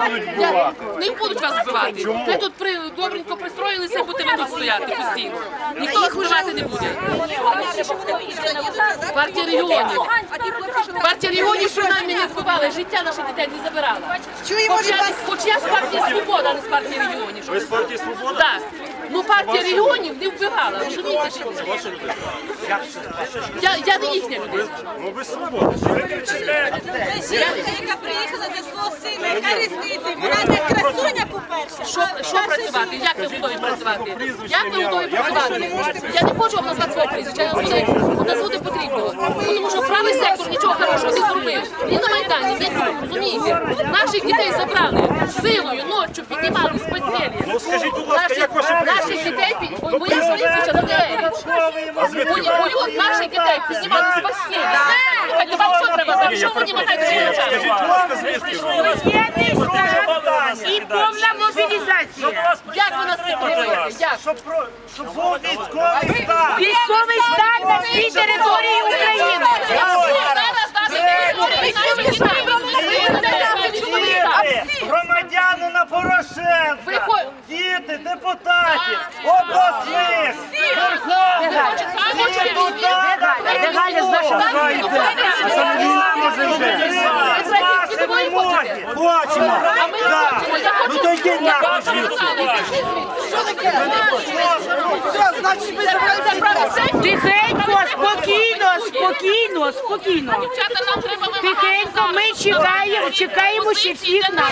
Не будуть вас вбивати. Ми тут при, добренько пристроїлися, будете ви тут стояти постійно. Ніхто вас вбивати не буде. Партія регіонів. Партія регіонів, що нам не вбивали, життя наших дітей не забирала. Чуємо Хоч я, хоч я з партії Свобода, а не з партії регіонів. Ви з партії Свобода? Так. Ну партія регіонів не вбивала, розумієте? це? Ваша людина? Я, я не їхня людина. Ну ви свобода. Ви кричите. Жінка, яка приїхала за свого сина, яка різниця? Вона не красуня. Що, що працювати? Як ви готові працювати? Як ви готові працювати? Я не хочу вам назвати своє прізвище, я назву не потрібно. Тому що правий сектор нічого хорошого не зробив. Ні на Майдані, ні тут, розумієте? Наших дітей забрали силою, ночі, піднімали з постелі. Ну скажіть, будь ласка, Наших, як ваше наших дітей, під- моє прізвище Данилевич. А? Мою, наших дітей піднімали з постелі. Слухайте, вам що треба знати? Що ви мені махаєте Скажіть, будь ласка, звідки ви повна мобілізація. Як ви нас підтримуєте? Як? Щоб, про, щоб був військовий стан. Військовий стан на всій території України. Громадяни на Порошенка, діти, депутатів, обласних, верховних, вимоги. Хочемо. Да. Ну то йди нахуй звідси. Тихенько, спокійно, спокійно, спокійно. Тихенько, ми чекаємо, чекаємо ще всіх наших.